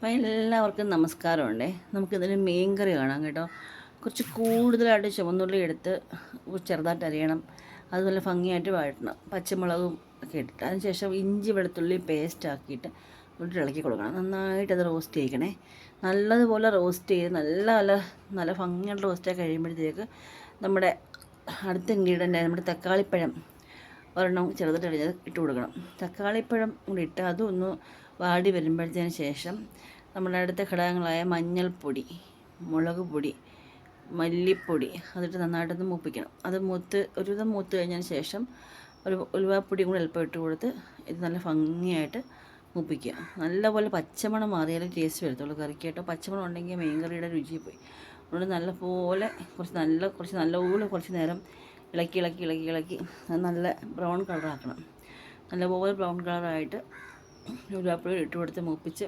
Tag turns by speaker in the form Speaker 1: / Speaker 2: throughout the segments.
Speaker 1: അപ്പം എല്ലാവർക്കും നമസ്കാരമുണ്ടേ. നമുക്കിതിന് മീൻ കറി കാണാം കേട്ടോ. കുറച്ച് കൂടുതലായിട്ട് ചുവന്നുള്ളി എടുത്ത് ചെറുതായിട്ട് അരിയണം. അതുപോലെ ഭംഗിയായിട്ട് വഴറ്റണം. പച്ചമുളകും ഒക്കെ ഇട്ടിട്ട്. അതിനുശേഷം ഇഞ്ചി വെളുത്തുള്ളി പേസ്റ്റ് ആക്കിയിട്ട് ഇട്ട് ഇളക്കി കൊടുക്കണം. നന്നായിട്ട് അത് റോസ്റ്റ് ചെയ്യിക്കണേ. നല്ലതുപോലെ റോസ്റ്റ് ചെയ്ത് നല്ല നല്ല നല്ല ഭംഗിയായിട്ട് റോസ്റ്റ് ആയി കഴിയുമ്പോഴത്തേക്ക് നമ്മുടെ അടുത്ത ഇൻഗ്രീഡിയന്റ് നമ്മുടെ തക്കാളിപ്പഴം ഒരെണ്ണം ചെറുതായിട്ട് അരിഞ്ഞത് ഇട്ട് കൊടുക്കണം. തക്കാളിപ്പഴം കൂടി ഇട്ട് അതൊന്ന് വാടി വരുമ്പോഴത്തേന് ശേഷം നമ്മുടെ അടുത്ത ഘടകങ്ങളായ മഞ്ഞൾപ്പൊടി മുളക് പൊടി മല്ലിപ്പൊടി അതിട്ട് നന്നായിട്ടൊന്ന് മൂപ്പിക്കണം. അത് മൂത്ത് ഒരുവിധം മൂത്ത് കഴിഞ്ഞതിന് ശേഷം ഒരു ഉലുവാപ്പൊടിയും കൂടെ അല്പം ഇട്ട് കൊടുത്ത് ഇത് നല്ല ഭംഗിയായിട്ട് മൂപ്പിക്കുക. നല്ലപോലെ പച്ചമണം മാറിയാലേ ടേസ്റ്റ് വരത്തുള്ളൂ. കറിക്ക് കേട്ടോ പച്ചമണം ഉണ്ടെങ്കിൽ മീൻ കറിയുടെ രുചി പോയി അതുകൊണ്ട് നല്ലപോലെ കുറച്ച് നല്ല കുറച്ച് നല്ലപോലെ കുറച്ച് നേരം ഇളക്കി ഇളക്കി ഇളക്കി ഇളക്കി അത് നല്ല ബ്രൗൺ കളറാക്കണം. നല്ലപോലെ ബ്രൗൺ കളറായിട്ട് ഉരുവാപ്പൊടി ഇട്ട് കൊടുത്ത് മൂപ്പിച്ച്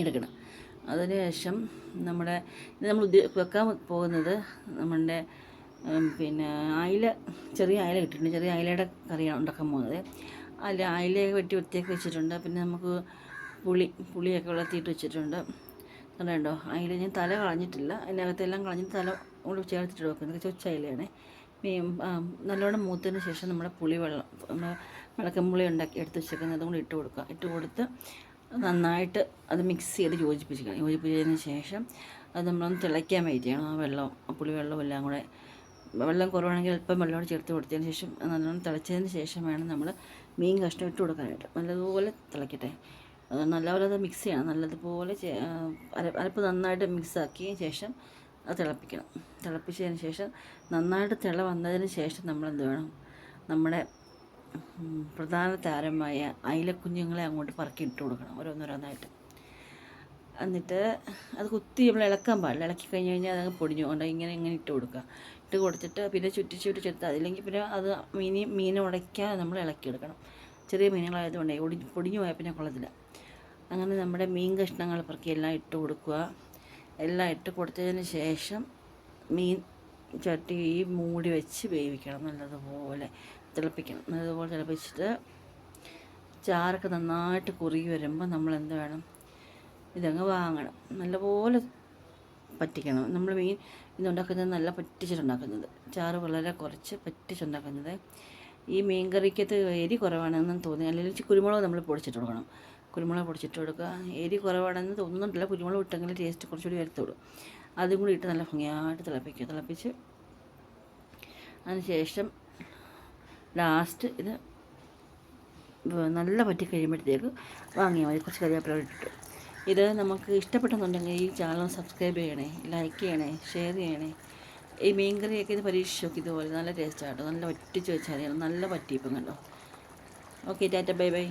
Speaker 1: എടുക്കണം. അതിന് ശേഷം നമ്മുടെ ഇത് നമ്മൾ വെക്കാൻ പോകുന്നത് നമ്മളുടെ പിന്നെ അയില ചെറിയ അയില കിട്ടിയിട്ടുണ്ട് ചെറിയ അയിലയുടെ കറിയാണ് ഉണ്ടാക്കാൻ പോകുന്നത്. അല്ല അയിലയൊക്കെ വെട്ടി വൃത്തിയാക്കി വെച്ചിട്ടുണ്ട്. പിന്നെ നമുക്ക് പുളി പുളിയൊക്കെ വളർത്തിയിട്ട് വെച്ചിട്ടുണ്ട്. കണ്ടോ? അയില ഞാൻ തല കളഞ്ഞിട്ടില്ല. അതിനകത്തെല്ലാം കളഞ്ഞിട്ട് തല കൂടി ചേർത്തിട്ട് വെക്കുന്നത്. ചൊച്ച അയിലയാണ്. നല്ലോണം മൂത്തതിന് ശേഷം നമ്മൾ പുളിവെള്ളം നമ്മൾ മുളക്കമ്പുളി ഉണ്ടാക്കി എടുത്ത് വെച്ചേക്കുന്നത് കൂടി ഇട്ട് കൊടുക്കുക. ഇട്ട് കൊടുത്ത് നന്നായിട്ട് അത് മിക്സ് ചെയ്ത് യോജിപ്പിച്ചിരിക്കണം. യോജിപ്പിച്ചതിന് ശേഷം അത് നമ്മളൊന്ന് തിളയ്ക്കാൻ വെയിറ്റ് ചെയ്യണം. ആ വെള്ളം ആ പുളി വെള്ളവും എല്ലാം കൂടെ വെള്ളം കുറവാണെങ്കിൽ അല്പം വെള്ളം ചേർത്ത് കൊടുത്തതിന് ശേഷം നല്ലോണം തിളച്ചതിന് ശേഷം വേണം നമ്മൾ മീൻ കഷ്ണം ഇട്ട് കൊടുക്കാനായിട്ട്. നല്ലതുപോലെ തിളയ്ക്കട്ടെ നല്ലപോലെ അത് മിക്സ് ചെയ്യണം. നല്ലതുപോലെ അരപ്പ് നന്നായിട്ട് മിക്സ് ആക്കിയ ശേഷം അത് തിളപ്പിക്കണം. തിളപ്പിച്ചതിന് ശേഷം നന്നായിട്ട് തിള വന്നതിന് ശേഷം നമ്മൾ എന്ത് വേണം? നമ്മുടെ പ്രധാന താരമായ അയിലക്കുഞ്ഞുങ്ങളെ അങ്ങോട്ട് പറക്കി ഇട്ട് കൊടുക്കണം ഓരോന്നോരോന്നായിട്ട്. എന്നിട്ട് അത് കുത്തി നമ്മൾ ഇളക്കാൻ പാടില്ല. ഇളക്കി കഴിഞ്ഞ് കഴിഞ്ഞാൽ അതങ്ങ് പൊടിഞ്ഞു കൊണ്ട് ഇങ്ങനെ ഇങ്ങനെ ഇട്ട് കൊടുക്കുക. ഇട്ട് കൊടുത്തിട്ട് പിന്നെ ചുറ്റി ചുറ്റി ചെടുത്ത് അതില്ലെങ്കിൽ പിന്നെ അത് മീനി മീൻ ഉടയ്ക്കാതെ നമ്മൾ ഇളക്കി എടുക്കണം. ചെറിയ മീനുകളായതുകൊണ്ടേ ഒടി പൊടിഞ്ഞു പോയാൽ പിന്നെ കൊള്ളത്തില്ല. അങ്ങനെ നമ്മുടെ മീൻ കഷ്ണങ്ങൾ പറക്കി എല്ലാം ഇട്ട് കൊടുക്കുക. എല്ലാം ഇട്ട് കൊടുത്തതിന് ശേഷം മീൻ ചട്ടി ഈ മൂടി വെച്ച് വേവിക്കണം നല്ലതുപോലെ തിളപ്പിക്കണം. നല്ലതുപോലെ തിളപ്പിച്ചിട്ട് ചാറൊക്കെ നന്നായിട്ട് കുറുകി വരുമ്പോൾ നമ്മൾ എന്ത് വേണം? ഇതങ്ങ് വാങ്ങണം. നല്ലപോലെ പറ്റിക്കണം. നമ്മൾ മീൻ ഇതുണ്ടാക്കുന്നത് നല്ല പറ്റിച്ചിട്ടുണ്ടാക്കുന്നത്. ചാറ് വളരെ കുറച്ച് പറ്റിച്ചുണ്ടാക്കുന്നത് ഈ മീൻ കറിക്കകത്ത് എരി കുറവാണെന്ന് തോന്നി. അല്ലെങ്കിൽ ഇച്ചിരി കുരുമുളക് നമ്മൾ പൊടിച്ചിട്ട് കൊടുക്കണം. കുരുമുളക് പൊടിച്ചിട്ട് കൊടുക്കുക. എരി കുറവാണെന്ന് തോന്നുന്നുണ്ടല്ല. കുരുമുളക് ഇട്ടെങ്കിൽ ടേസ്റ്റ് കുറച്ചുകൂടി വരത്തുള്ളൂ. അതും കൂടി ഇട്ട് നല്ല ഭംഗിയായിട്ട് തിളപ്പിക്കുക. തിളപ്പിച്ച് അതിന് ശേഷം ലാസ്റ്റ് ഇത് നല്ല പറ്റി കഴിയുമ്പോഴത്തേക്ക് വാങ്ങിയാൽ മതി. കുറച്ച് കറിവേപ്പില ഇട്ടിട്ട്. ഇത് നമുക്ക് ഇഷ്ടപ്പെട്ടെന്നുണ്ടെങ്കിൽ ഈ ചാനൽ സബ്സ്ക്രൈബ് ചെയ്യണേ ലൈക്ക് ചെയ്യണേ ഷെയർ ചെയ്യണേ. ഈ മീൻ കറിയൊക്കെ ഇത് പരീക്ഷിച്ച് നോക്കി. ഇതുപോലെ നല്ല ടേസ്റ്റ് ആട്ടോ. നല്ല ഒറ്റിച്ച് വെച്ചാൽ നല്ല പറ്റിയിപ്പം കണ്ടോ. Okay tata bye bye.